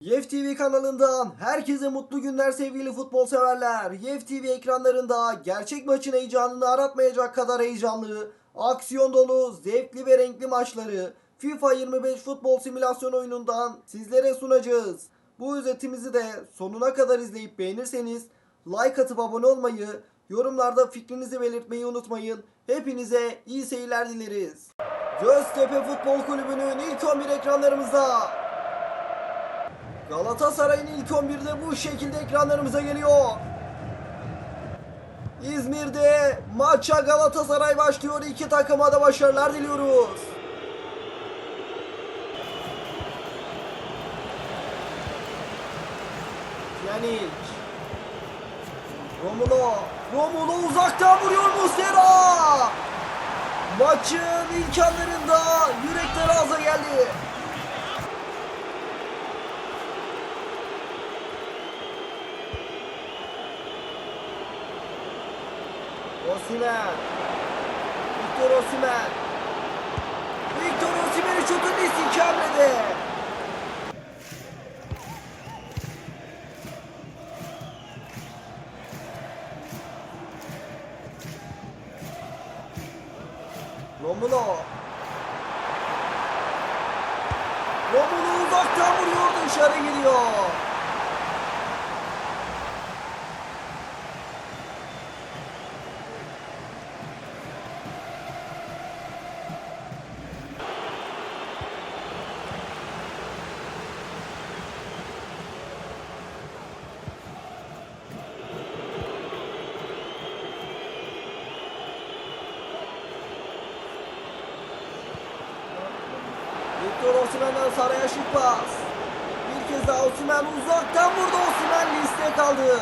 Yef TV kanalından herkese mutlu günler sevgili futbol severler. Yef TV ekranlarında gerçek maçın heyecanını aratmayacak kadar heyecanlı, aksiyon dolu, zevkli ve renkli maçları FIFA 25 futbol simülasyon oyunundan sizlere sunacağız. Bu özetimizi de sonuna kadar izleyip beğenirseniz like atıp abone olmayı, yorumlarda fikrinizi belirtmeyi unutmayın. Hepinize iyi seyirler dileriz. Göztepe Futbol Kulübü'nün ilk 11 ekranlarımızda. Galatasaray'ın ilk 11'de bu şekilde ekranlarımıza geliyor. İzmir'de maça Galatasaray başlıyor. İki takıma da başarılar diliyoruz. Pjanic. Romulo. Romulo uzaktan vuruyor Muslera. Maçın ilk anlarında yürekler ağza geldi. Osimhen. Victor Osimhen. Victor Osimhen'in şutunu istikamledi. Romulo. Romulo uzaktan vuruyor dışarı gidiyor. Victor Osimhen'den Saray'a şut pas. Bir kez daha Osimhen uzaktan vurdu. Osimhen liste kaldı.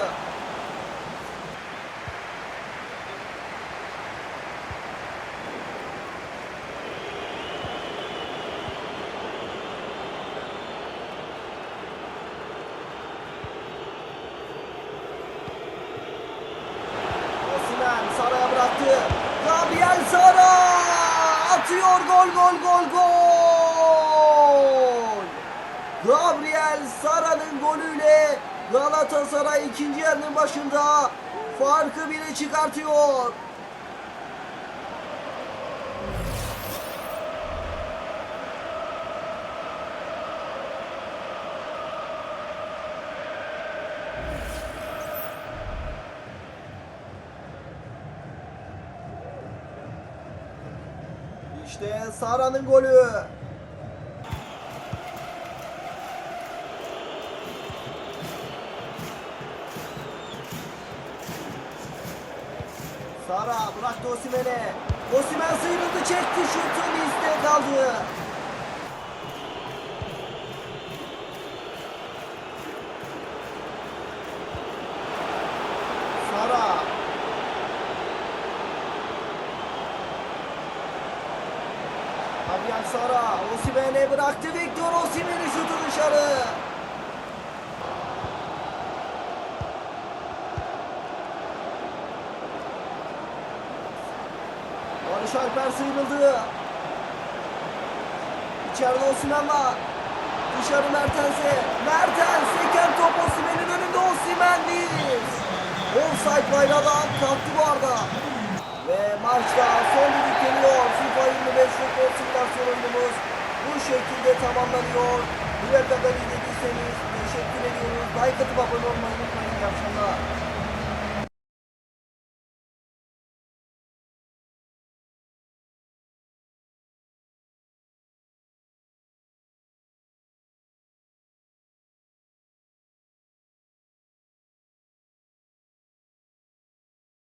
Saray'a bıraktı. Gabriel Sara atıyor gol gol gol gol. Gabriel Sara'nın golüyle Galatasaray ikinci yarının başında farkı bire çıkartıyor. İşte Sara'nın golü. Sara bıraktı Osimhen'e. Osimhen sıyrıldı çekti şutu liste kaldı. Sara. Fabian Sara Osimhen'e bıraktı Victor Osimhen'in şutu dışarı. Barış Alper sıyrıldı. İçeride Osimhen var. Dışarı Mertens'e. Mertens seken top Osimhen'in önünde Osimhen değil. Offside bayrağı kalktı bu arada. Ve maçta son düdük geliyor. FIFA 25 futbol simülasyon oyunumuz bu şekilde tamamlanıyor. Buraya kadar izlediyseniz teşekkür ediyoruz. Like atıp abone olmayı unutmayın. İyi akşamlar.